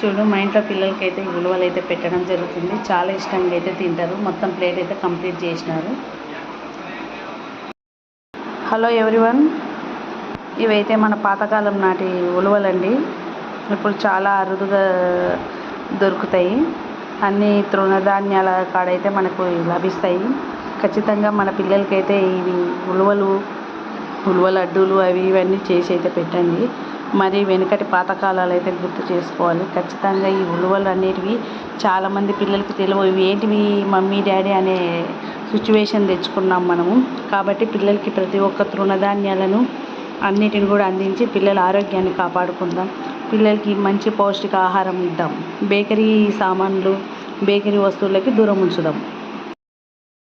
చూడు మా ఇంట్లో పిల్లలకి అయితే ఉలవలు అయితే పెట్టడం జరుగుతుంది. చాలా ఇష్టంగా అయితే తింటారు. మొత్తం ప్లేట్ అయితే కంప్లీట్ చేసినారు. Hello everyone. ఇవైతే మన పాతకాలం నాటి ఉలవలండి. ఇప్పుడు చాలా అరుదుగా దొరుకుతాయి. అన్ని తృణధాన్యాల కాడైతే మనకు లభిస్తాయి. ఖచ్చితంగా మన పిల్లలకైతే ఇవి ఉలవలు ఉలవ లడ్డూలు అవి ఇవన్నీ చేసి అయితే పెట్టండి. మరి వెనుకటి పాతకాలాలు అయితే గుర్తు చేసుకోవాలి. ఖచ్చితంగా ఈ ఉలవలు అనేటివి చాలామంది పిల్లలకి తెలియవు. ఇవి ఏంటివి మమ్మీ డాడీ అనే సిచ్యువేషన్ తెచ్చుకున్నాం మనము. కాబట్టి పిల్లలకి ప్రతి ఒక్క తృణధాన్యాలను అన్నిటిని కూడా అందించి పిల్లల ఆరోగ్యాన్ని కాపాడుకుందాం. పిల్లలకి మంచి పౌష్టిక ఆహారం ఇద్దాం. బేకరీ సామాన్లు బేకరీ వస్తువులకి దూరం ఉంచుదాం.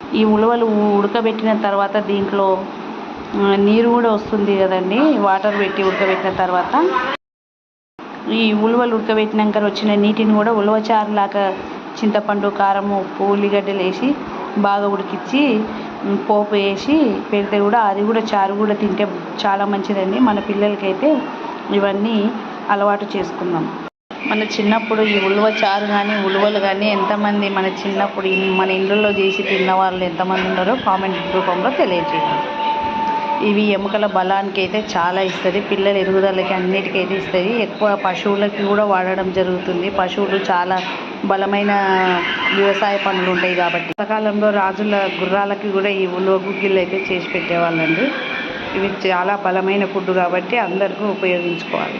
ఈ ఉలవలు ఉడకబెట్టిన తర్వాత దీంట్లో నీరు కూడా వస్తుంది కదండి. వాటర్ పెట్టి ఉడకబెట్టిన తర్వాత ఈ ఉలవలు ఉడకబెట్టినాక వచ్చిన నీటిని కూడా ఉలవ లాగా చింతపండు కారం ఉప్పు ఉల్లిగడ్డలు వేసి బాగా ఉడికించి పోపు వేసి పెడితే కూడా అది కూడా చారు కూడా తింటే చాలా మంచిదండి. మన పిల్లలకైతే ఇవన్నీ అలవాటు చేసుకుందాం. మన చిన్నప్పుడు ఈ ఉలువ చారు కానీ ఉలువలు కానీ ఎంతమంది మన చిన్నప్పుడు మన ఇళ్ళల్లో చేసి తిన్న వాళ్ళు ఎంతమంది ఉన్నారో కామెంట్ రూపంలో తెలియజేయండి. ఇవి ఎముకల బలానికి అయితే చాలా ఇస్తుంది. పిల్లల ఎదుగుదలకి అన్నిటికైతే ఇస్తుంది. ఎక్కువ పశువులకి కూడా వాడడం జరుగుతుంది. పశువులు చాలా బలమైన వ్యవసాయ పనులు ఉంటాయి కాబట్టి. కాలంలో రాజుల గుర్రాలకి కూడా ఈ ఉలువ గుగ్గిళ్ళు అయితే చేసి పెట్టేవాళ్ళండి. ఇవి చాలా బలమైన ఫుడ్ కాబట్టి అందరికీ ఉపయోగించుకోవాలి.